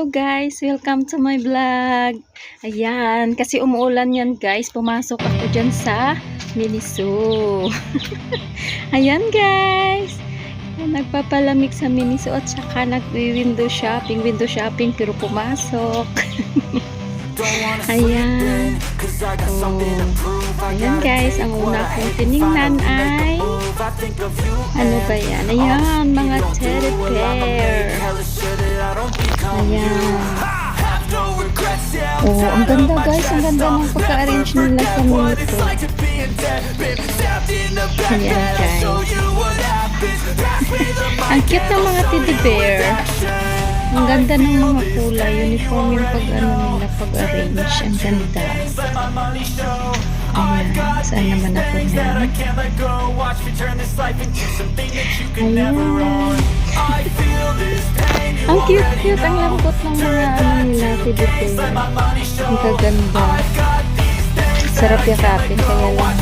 guys, welcome to my vlog. Ayan, kasi umuulan yan guys, pumasok ako dyan sa Miniso. Ayan guys, nagpapalamig sa Miniso at saka nag-window shopping, window shopping pero pumasok. Ayan. Oh. Ayan guys, ang una kong tiningnan ay ano ba yan? Ayan, mga teddy bear. Ayan. Oh, ang ganda guys, ang ganda ng pagka-arrange nila sa minito. Ayan guys. ang cute ng mga teddy bear. Ang ganda ng mga kulay, uniform yung pag ano nila, pag-arrange. Ang ganda. Ayan, saan naman ako na? Ayan. Ang cute-cute, ang lambot ng mga ano nila, bear. Ang kaganda. Sarap yakapin, kaya lang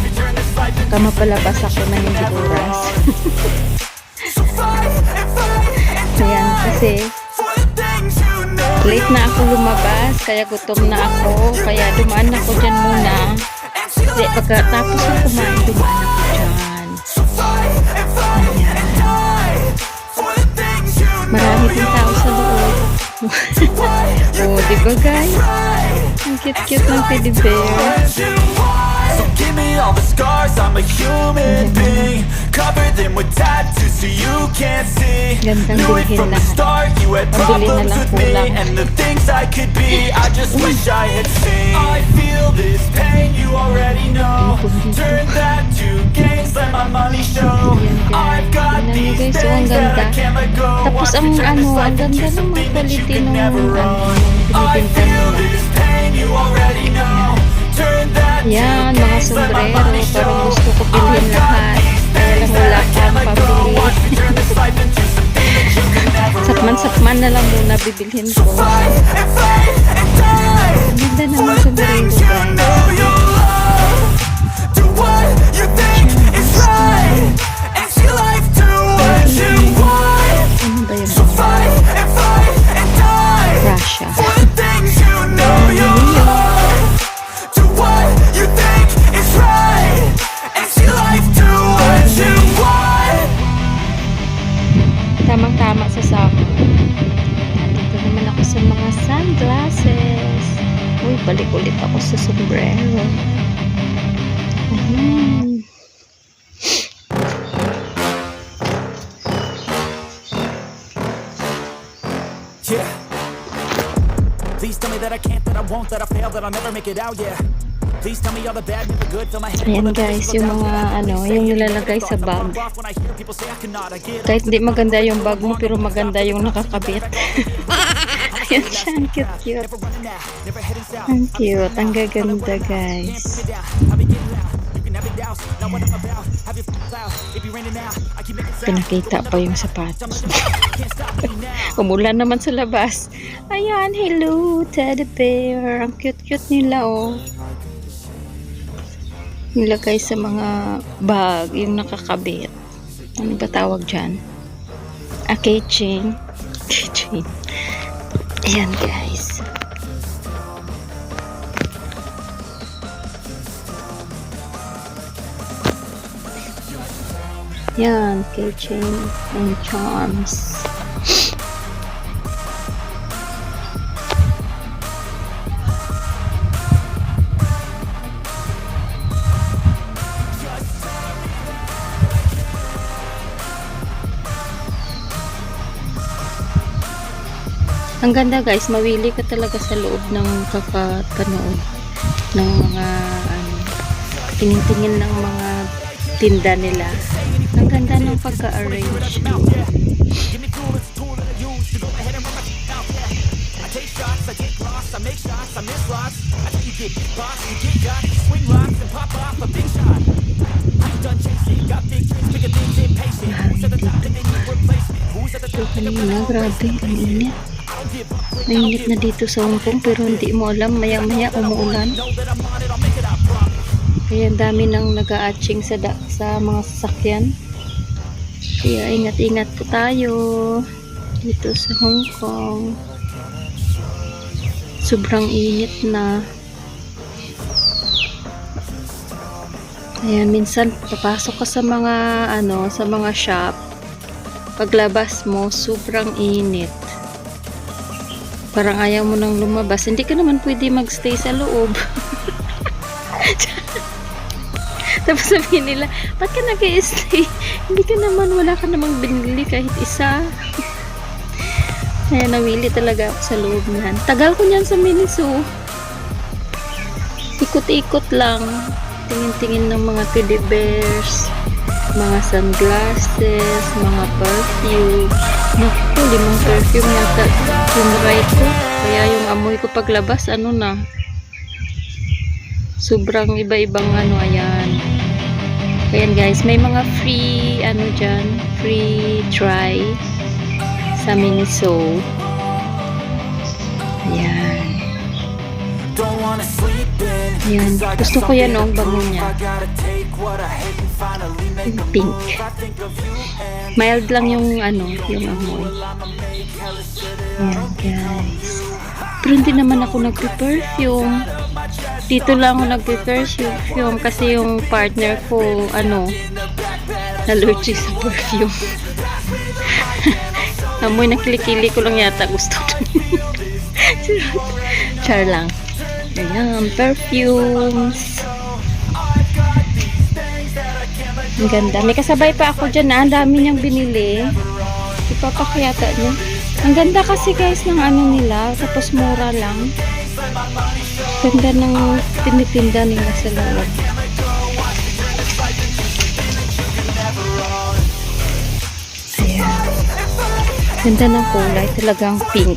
kamapalabas ako na hindi oras. Ayan, kasi late na ako lumabas, kaya gutom na ako, kaya dumaan ako dyan muna. Hindi, pagkatapos na kumain, dumaan. Marami din tao sa loob. oh, di ba guys? Ang cute-cute ng teddy bear. So give me all the scars, I'm a human being. Cover them with tattoos so you can't see. Knew it from the start, you had problems with me. And the things I could be, I just wish I had seen. I feel this pain, you already know. Turn that to gains, let my money show. I've got these things that I can't let go. Tapos ang ano, this ang life ganda into ng mga something that you quality can ng never ano, own. I feel this pain, you sombrero. Parang gusto ko lahat. Kaya wala kang pabili. Satman-satman na lang muna bibilhin ko. Ganda naman sombrero guys. Yeah. Please tell me that I can't, that I won't, that I fail, that I'll never make it out, yeah. Please tell me all the bad, never good, fill my head Ayan guys, yung mga ano, yung nilalagay sa bag. Kahit hindi maganda yung bag mo, pero maganda yung nakakabit. Ayan siya, ang heading south. Ang cute, ang gaganda guys. Pinakita pa yung sapatos. Umulan naman sa labas. Ayan, hello, teddy bear. Ang cute-cute nila, oh. Nilagay sa mga bag, yung nakakabit. Ano ba tawag dyan? A keychain. Keychain. Ayan, guys. Yan, keychain and charms. Ang ganda guys, mawili ka talaga sa loob ng kakapanood ng mga ano, tingin-tingin ng mga tinda nila. Pagka-arrange. Ito kanina, grabe, ang init. Mainit na dito sa Hong Kong pero hindi mo alam, maya-maya umuulan. Kaya dami nang nag-aatching sa, sa mga sasakyan. Kaya ingat-ingat po tayo dito sa Hong Kong. Sobrang init na. Ayan, minsan papasok ka sa mga ano, sa mga shop. Paglabas mo, sobrang init. Parang ayaw mo nang lumabas. Hindi ka naman pwede magstay sa loob. Tapos sabihin nila, ba't ka nag stay Hindi ka naman, wala ka namang binili kahit isa. Kaya nawili talaga ako sa loob niyan. Tagal ko niyan sa Miniso. Ikot-ikot lang. Tingin-tingin ng mga teddy bears, mga sunglasses, mga perfume. Naku, limang perfume yata yung right ko. Kaya yung amoy ko paglabas, ano na. Sobrang iba-ibang ano, ayan. Ayan guys, may mga free, ano dyan, free try sa Miniso. Ayan. Ayan. Gusto ko yan, oh, to bango niya. Pink. Mild lang yung ano, yung amoy. Ayan guys. Pero hindi naman ako nagpe-perfume. Dito lang ako nagpe-perfume kasi yung partner ko, ano, allergic sa perfume. Amoy na kilikili ko lang yata gusto Char lang. Ayan, perfumes. Ang ganda. May kasabay pa ako dyan na. Ang dami niyang binili. Ipapakiyata niya. Ang ganda kasi guys ng ano nila. Tapos mura lang. Ganda ng tinitinda nila sa loob. Ayan. Ganda ng kulay. Talagang pink.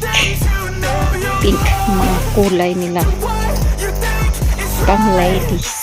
Pink. Mga kulay nila. Pang ladies.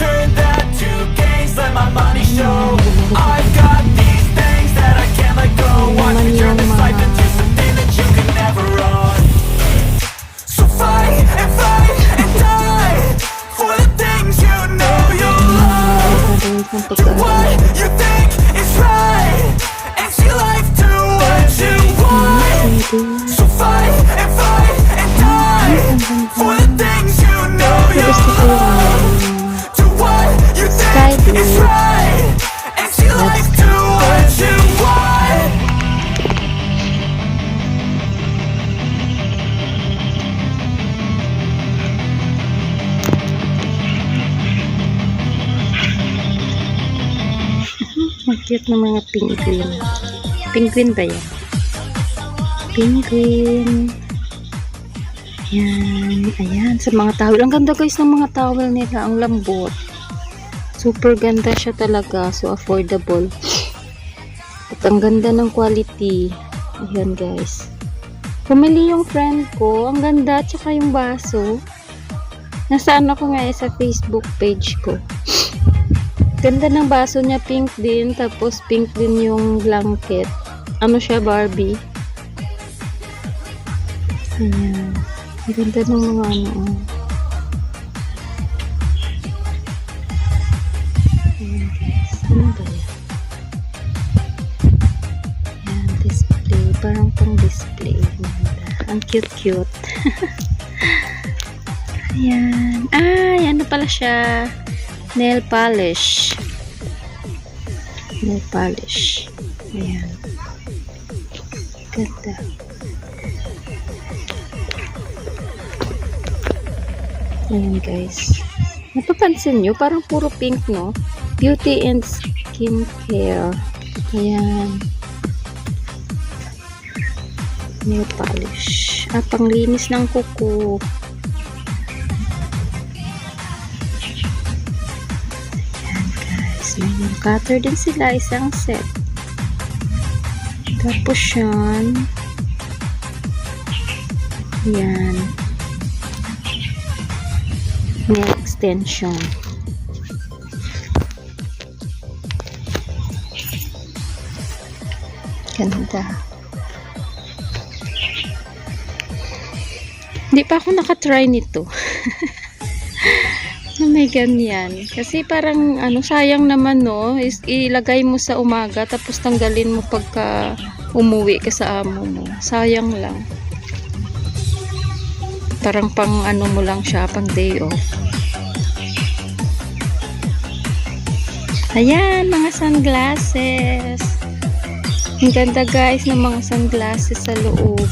Turn that to gains, let my money show. I've got these things that I can't let go. Blue. right, and she like to what you want. Ang cute ng mga penguin. Penguin ba yan? Penguin. Yan. Ayan. Sa mga towel. Ang ganda guys ng mga towel nila. Ang lambot. Super ganda siya talaga. So affordable. At ang ganda ng quality. Ayan guys. Pumili yung friend ko. Ang ganda. Tsaka yung baso. Nasaan ako nga eh, sa Facebook page ko. Ganda ng baso niya, pink din. Tapos pink din yung blanket. Ano siya, Barbie? Ayan. Ang ganda ng mga ano. oh. Cute-cute. Ayan. Yan na pala siya. Nail polish. Nail polish. Ayan. Ganda. Ayan guys. Napapansin nyo, parang puro pink, no? Beauty and skin care. Ayan. Nail polish at panglinis ng kuko. Ayan guys, cutter din sila, isang set. Tapos yan. Ayan. Nail extension. Ganda. Ganda. Hindi pa ako nakatry nito. na may ganyan. Kasi parang ano, sayang naman no, is ilagay mo sa umaga tapos tanggalin mo pagka umuwi ka sa amo mo. Sayang lang. Parang pang ano mo lang siya, pang day off. Ayan, mga sunglasses. Ang ganda guys ng mga sunglasses sa loob.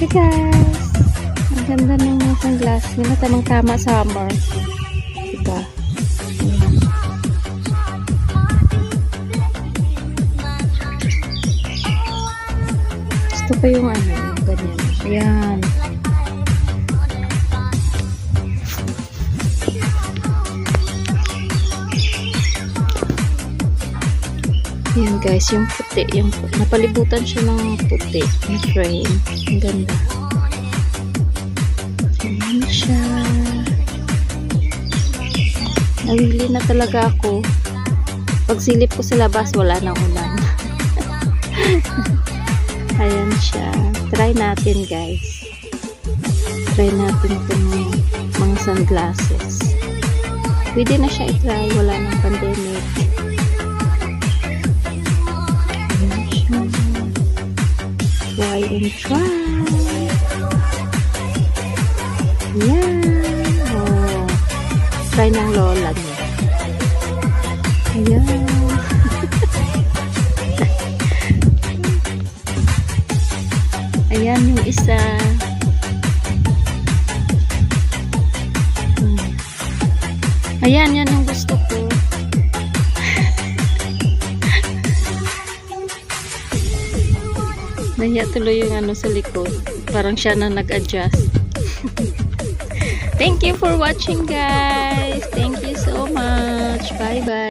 Siya guys. Ang ganda ng mga sunglasses nila. Tamang tama summer. Diba? Gusto ko yung ano, yung ganyan. Ayan. Guys, yung puti, yung pu- napalibutan siya ng puti na frame. Ang ganda. Ayan siya. Nawili na talaga ako. Pagsilip ko sa labas, wala nang ulan. Ayan siya. Try natin guys. Try natin itong mga sunglasses. Pwede na siya i-try. Wala nang pandemic. Try and try. Ayan. Oh. Try ng lola niya. Nahiya tuloy yung ano sa likod. Parang siya na nag-adjust. Thank you for watching guys. Thank you so much. Bye bye.